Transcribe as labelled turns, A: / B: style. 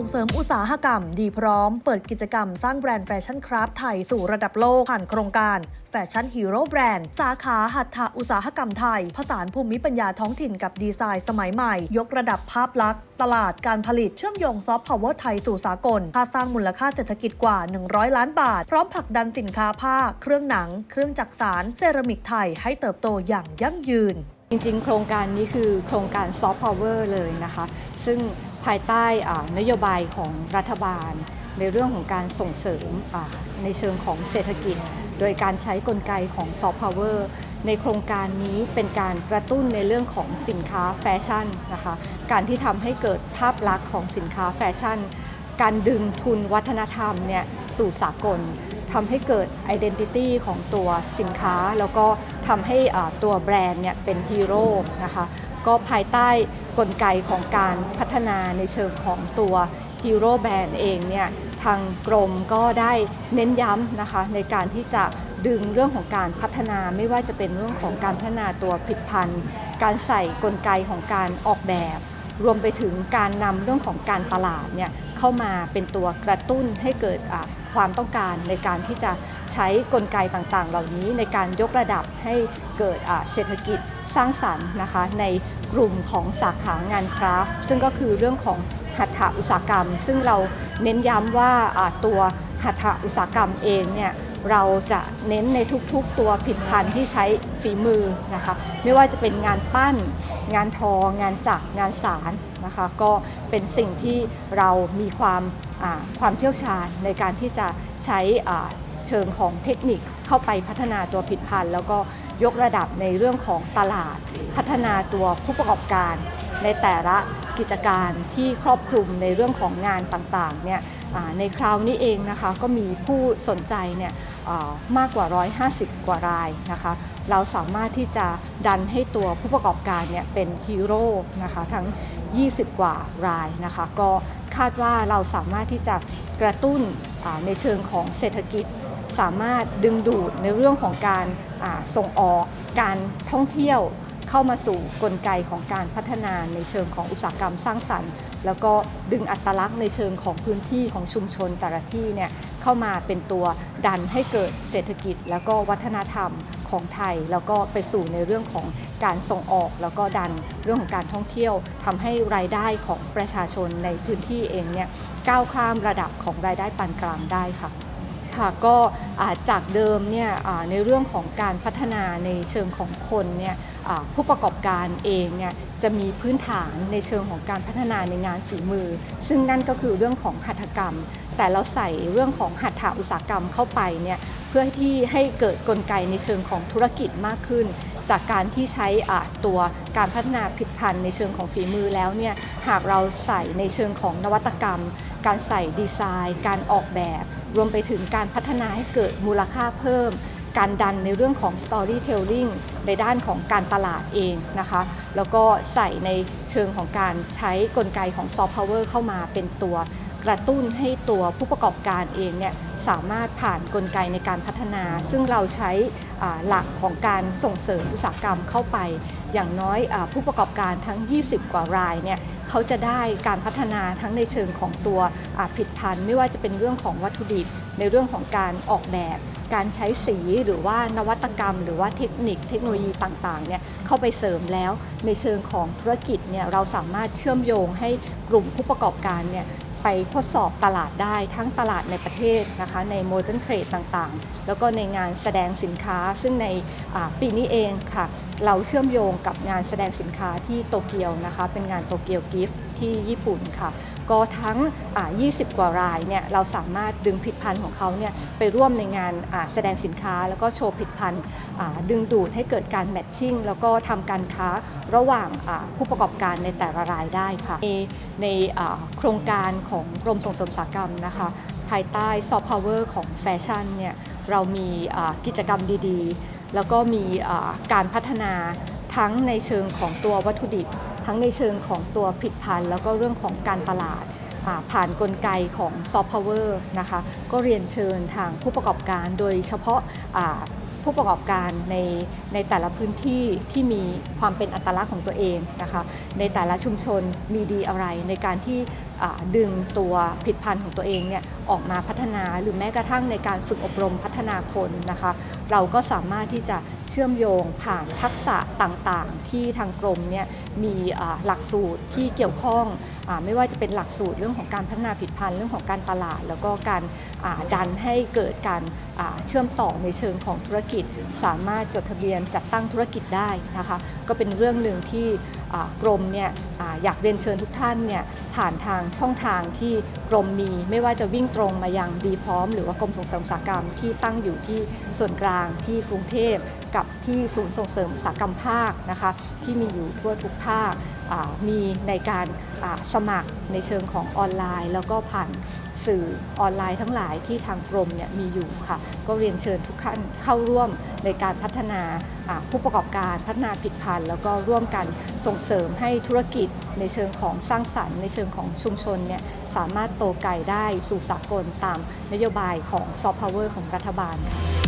A: ่งเสริมอุตสาหกรรม ดีพร้อม เปิดกิจกรรมสร้างแบรนด์แฟชั่นคราฟต์ไทยสู่ระดับโลกผ่านโครงการแฟชั่นฮีโร่แบรนด์สาขาหัตถอุตสาหกรรมไทย ผสานภูมิปัญญาท้องถิ่นกับดีไซน์สมัยใหม่ ยกระดับภาพลักษณ์ ตลาดการผลิตเชื่อมโยงซอฟต์พาวเวอร์ไทยสู่สากลค่าสร้างมูลค่าเศรษฐกิจกว่า 100 ล้านบาท พร้อมผลักดันสินค้าผ้า เครื่องหนัง เครื่องจักสานเซรามิกไทยให้เติบโตอย่างยั่งยืน
B: จริงๆ โครงการนี้คือโครงการซอฟต์พาวเวอร์เลยนะคะ ซึ่ง ภายใต้นโยบายของรัฐบาล ในเรื่องของการส่งเสริมในเชิงของเศรษฐกิจ โดยการใช้กลไกของซอฟต์พาวเวอร์ในโครงการนี้เป็นการกระตุ้นในเรื่องของสินค้าแฟชั่นนะคะการที่ทำให้เกิดภาพลักษณ์ของสินค้าแฟชั่น การดึงทุนวัฒนธรรมเนี่ยสู่สากลทำให้เกิด Identity ของตัวสินค้า แล้วก็ทำให้ตัวแบรนด์เนี่ยเป็นฮีโร่นะคะก็ภายใต้ กลไกของการพัฒนาในเชิงของตัวฮีโร่แบรนด์เองเนี่ยทางกรมก็ได้เน้นย้ำนะคะในการที่จะดึงเรื่องของการพัฒนาไม่ว่าจะเป็นเรื่องของการพัฒนาตัวผลิตภัณฑ์ การใส่กลไกของการออกแบบ รวมไปถึงการนำเรื่องของการตลาดเนี่ยเข้ามาเป็นตัวกระตุ้นให้เกิดความต้องการในการที่จะใช้กลไกต่างๆ เหล่านี้ในการยกระดับให้เกิดเศรษฐกิจ สร้างสรรค์นะคะในกลุ่มของสาขางานคราฟต์ซึ่งก็คือเรื่องของหัตถอุตสาหกรรม ซึ่งเราเน้นย้ำว่าตัวหัตถอุตสาหกรรมเองเนี่ยเราจะเน้นในทุกๆ ตัวผลิตภัณฑ์ที่ใช้ฝีมือนะคะไม่ว่าจะเป็นงานปั้น งานทองานจักรงานสารนะคะก็เป็นสิ่งที่เรามีความความเชี่ยวชาญในการที่จะใช้เชิงของเทคนิคเข้าไปพัฒนาตัวผลิตภัณฑ์ แล้วก็ ยกระดับในเรื่องของตลาด พัฒนาตัวผู้ประกอบการ ในแต่ละกิจการที่ครอบคลุมในเรื่องของงานต่างๆเนี่ยในคราวนี้เองนะคะก็มีผู้สนใจเนี่ยมากกว่า 150 กว่ารายนะคะเราสามารถที่จะดันให้ตัวผู้ประกอบการเนี่ยเป็นฮีโร่นะคะทั้ง 20 กว่ารายนะคะก็คาดว่าเราสามารถที่จะกระตุ้นในเชิงของเศรษฐกิจ สามารถดึงดูดในเรื่องของการส่งออกการท่องเที่ยวเข้ามาสู่กลไกของการพัฒนาในเชิงของอุตสาหกรรมสร้างสรรค์ แล้วก็ดึงอัตลักษณ์ในเชิงของพื้นที่ของชุมชนแต่ละที่เนี่ยเข้ามาเป็นตัวดันให้เกิดเศรษฐกิจ แล้วก็วัฒนธรรมของไทย แล้วก็ไปสู่ในเรื่องของการส่งออก แล้วก็ดันเรื่องของการท่องเที่ยวทำให้รายได้ของประชาชนในพื้นที่เองเนี่ยก้าวข้ามระดับของรายได้ปานกลางได้ค่ะ ค่ะก็จากเดิมเนี่ยในเรื่องของการพัฒนาในเชิงของคนเนี่ยผู้ประกอบการเองเนี่ยจะมีพื้นฐานในเชิงของการพัฒนาในงานฝีมือ ซึ่งนั่นก็คือเรื่องของหัตถกรรม แต่เราใส่เรื่องของหัตถอุตสาหกรรมเข้าไปเนี่ยเพื่อที่ให้เกิดกลไกในเชิงของธุรกิจมากขึ้น จากการที่ใช้ตัวการพัฒนาผลิตภัณฑ์ในเชิงของฝีมือแล้วเนี่ยหากเราใส่ในเชิงของนวัตกรรม การใส่ดีไซน์ การออกแบบ รวมไปถึงการพัฒนาให้เกิดมูลค่าเพิ่ม การดันในเรื่องของ storytelling ในด้านของการตลาดเองนะคะ แล้วก็ใส่ในเชิงของการใช้กลไกของ soft power เข้ามาเป็นตัว กระตุ้นให้ตัวผู้ประกอบการเองเนี่ยสามารถผ่านกลไกในการพัฒนา ซึ่งเราใช้หลักของการส่งเสริมอุตสาหกรรมเข้าไป อย่างน้อยอผู้ประกอบการทั้ง 20 กว่ารายเนี่ยเขาจะได้การพัฒนาทั้งในเชิงของตัวผลิตภัณฑ์ ไม่ว่าจะเป็นเรื่องของวัตถุดิบ ในเรื่องของการออกแบบการใช้สีหรือว่านวัตกรรม หรือว่าเทคนิคเทคโนโลยีต่างๆเนี่ยเข้าไปเสริมแล้วในเชิงของธุรกิจเนี่ยเราสามารถเชื่อมโยงให้กลุ่มผู้ประกอบการเนี่ย ไปทดสอบตลาดได้ทั้งตลาดในประเทศนะคะในโมเดิร์นเทรดต่างๆ แล้วก็ในงานแสดงสินค้า ซึ่งในปีนี้เองค่ะ เราเชื่อมโยงกับงานแสดงสินค้าที่โตเกียวนะคะ เป็นงานโตเกียวกิฟต์ที่ญี่ปุ่นค่ะ ก็ทั้ง 20 กว่ารายเนี่ยเราสามารถดึงผลิตภัณฑ์ของเขาเนี่ยไปร่วมในงานแสดงสินค้า แล้วก็โชว์ผลิตภัณฑ์ดึงดูดให้เกิดการแมทชิ่งแล้วก็ทำการค้าระหว่างผู้ประกอบการในแต่ละรายได้ค่ะ ในในโครงการของกรมส่งเสริมอุตสาหกรรมนะคะ ภายใต้ซอฟต์พาวเวอร์ของแฟชั่นเนี่ยเรามีกิจกรรมดีๆ แล้วก็มีการพัฒนา ทั้งในเชิงของตัววัตถุดิบ ทั้งในเชิงของตัวผลิตภัณฑ์แล้วก็เรื่องของการตลาดผ่านกลไกของซอฟต์พาวเวอร์นะคะก็เรียนเชิญทางผู้ประกอบการโดยเฉพาะผู้ประกอบการในในแต่ละพื้นที่ที่มีความเป็นอัตลักษณ์ของตัวเองนะคะในแต่ละชุมชนมีดีอะไร ในการที่ดึงตัวผลิดพันธ์ของตัวเองเนี่ยออกมาพัฒนาหรือแม้กระทั่งในการฝึกอบรมพัฒนาคนนะคะเราก็สามารถที่จะ เชื่อมโยงผ่านทักษะต่างๆ ที่ทางกรมเนี่ยมีหลักสูตรที่เกี่ยวข้องอไม่ว่าจะเป็นหลักสูตรเรื่องของการพัฒนาผลิดพันธ์เรื่องของการตลาด แล้วก็การดันให้เกิดการเชื่อมต่อในเชิงของธุรกิจ สามารถจดทะเบียนจัดตั้งธุรกิจได้นะคะก็เป็นเรื่องหนึ่งที่กรมเนี่ยออยากเรียนเชิญทุกท่านเนี่ยผ่านทางช่องทางที่กรมมี ไม่ว่าจะวิ่งตรงมายังดีพร้อม หรือว่ากรมส่งเสริมอุตสาหกรรมที่ตั้งอยู่ที่ส่วนกลางที่กรุงเทพกับที่ศูนย์ส่งเสริมอุตสาหกรรมภาคนะคะที่มีอยู่ทั่วทุกภาคมีในการสมัครในเชิงของออนไลน์ แล้วก็ผ่านสื่อออนไลน์ทั้งหลายที่ทางกรมเนี่ยมีอยู่ค่ะ ก็เรียนเชิญทุกท่านเข้าร่วมในการพัฒนาผู้ประกอบการพัฒนาผิดพันธ์แล้วก็ร่วมกันส่งเสริมให้ธุรกิจในเชิงของสร้างสรรค์ ในเชิงของชุมชนเนี่ยสามารถโตไกลได้สู่สากลตามนโยบายของซอฟต์พาวเวอร์ของรัฐบาลค่ะ